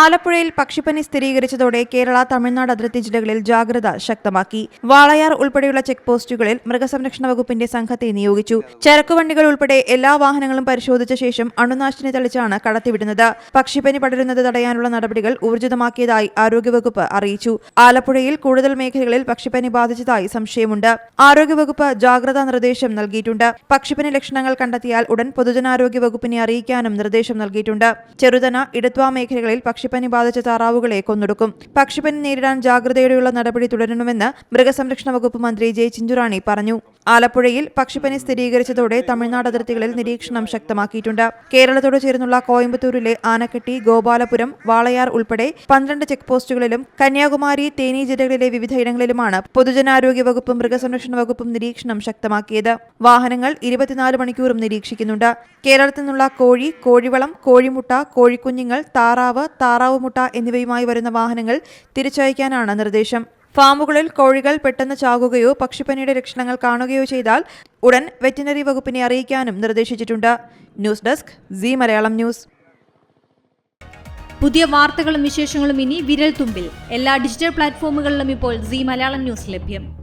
ആലപ്പുഴയിൽ പക്ഷിപ്പനി സ്ഥിരീകരിച്ചതോടെ കേരള തമിഴ്നാട് അതിർത്തി ജില്ലകളിൽ ജാഗ്രത ശക്തമാക്കി. വാളയാർ ഉൾപ്പെടെയുള്ള ചെക്ക് പോസ്റ്റുകളിൽ മൃഗസംരക്ഷണ വകുപ്പിന്റെ സംഘത്തെ നിയോഗിച്ചു. ചരക്കുവണ്ടികൾ ഉൾപ്പെടെ എല്ലാ വാഹനങ്ങളും പരിശോധിച്ച ശേഷം അണുനാശിനി തളിച്ചാണ് കടത്തിവിടുന്നത്. പക്ഷിപ്പനി പടരുന്നത് തടയാനുള്ള നടപടികൾ ഊർജിതമാക്കിയതായി ആരോഗ്യവകുപ്പ് അറിയിച്ചു. ആലപ്പുഴയിൽ കൂടുതൽ മേഖലകളിൽ പക്ഷിപ്പനി ബാധിച്ചതായി സംശയമുണ്ട്. ആരോഗ്യവകുപ്പ് ജാഗ്രതാ നിർദ്ദേശം നൽകിയിട്ടുണ്ട്. പക്ഷിപ്പനി ലക്ഷണങ്ങൾ കണ്ടെത്തിയാൽ ഉടൻ പൊതുജനാരോഗ്യ വകുപ്പിനെ അറിയിക്കാനും നിർദ്ദേശം നൽകിയിട്ടുണ്ട്. ചെറുതന ഇടത്വ മേഖലകളിൽ പക്ഷിപ്പനി ബാധിച്ച താറാവുകളെ കൊന്നൊടുക്കും. പക്ഷിപ്പനി നേരിടാൻ ജാഗ്രതയോടെയുള്ള നടപടി തുടരണമെന്ന് മൃഗസംരക്ഷണ വകുപ്പ് മന്ത്രി ജെ ചിഞ്ചുറാണി പറഞ്ഞു. ആലപ്പുഴയിൽ പക്ഷിപ്പനി സ്ഥിരീകരിച്ചതോടെ തമിഴ്നാട് അതിർത്തികളിൽ നിരീക്ഷണം ശക്തമാക്കിയിട്ടുണ്ട്. കേരളത്തോട് ചേർന്നുള്ള കോയമ്പത്തൂരിലെ ആനക്കെട്ടി ഗോപാലപുരം വാളയാർ ഉൾപ്പെടെ പന്ത്രണ്ട് ചെക്ക് പോസ്റ്റുകളിലും കന്യാകുമാരി തേനി ജില്ലകളിലെ വിവിധയിടങ്ങളിലുമാണ് പൊതുജനാരോഗ്യ വകുപ്പും മൃഗസംരക്ഷണ വകുപ്പും നിരീക്ഷണം ശക്തമാക്കിയത്. വാഹനങ്ങൾ ഇരുപത്തിനാല് മണിക്കൂറും നിരീക്ഷിക്കുന്നുണ്ട്. കേരളത്തിൽ നിന്നുള്ള കോഴി കോഴിവളം കോഴിമുട്ട കോഴിക്കുഞ്ഞുങ്ങൾ താറാവ് താറാവ് മുട്ട എന്നിവയുമായി വരുന്ന വാഹനങ്ങൾ തിരിച്ചയക്കാനാണ് നിർദ്ദേശം. ഫാമുകളിൽ കോഴികൾ പെട്ടെന്ന് ചാകുകയോ പക്ഷിപ്പനിയുടെ ലക്ഷണങ്ങൾ കാണുകയോ ചെയ്താൽ ഉടൻ വെറ്റിനറി വകുപ്പിനെ അറിയിക്കാനും നിർദ്ദേശിച്ചിട്ടുണ്ട്. News desk C Malayalam news. പുതിയ വാർത്തകളും വിശേഷങ്ങളും ഇനി വിരൽ തുമ്പിൽ എല്ലാ ഡിജിറ്റൽ പ്ലാറ്റ്ഫോമുകളിലും ഇപ്പോൾ സി മലയാളം ന്യൂസ് ലഭ്യം.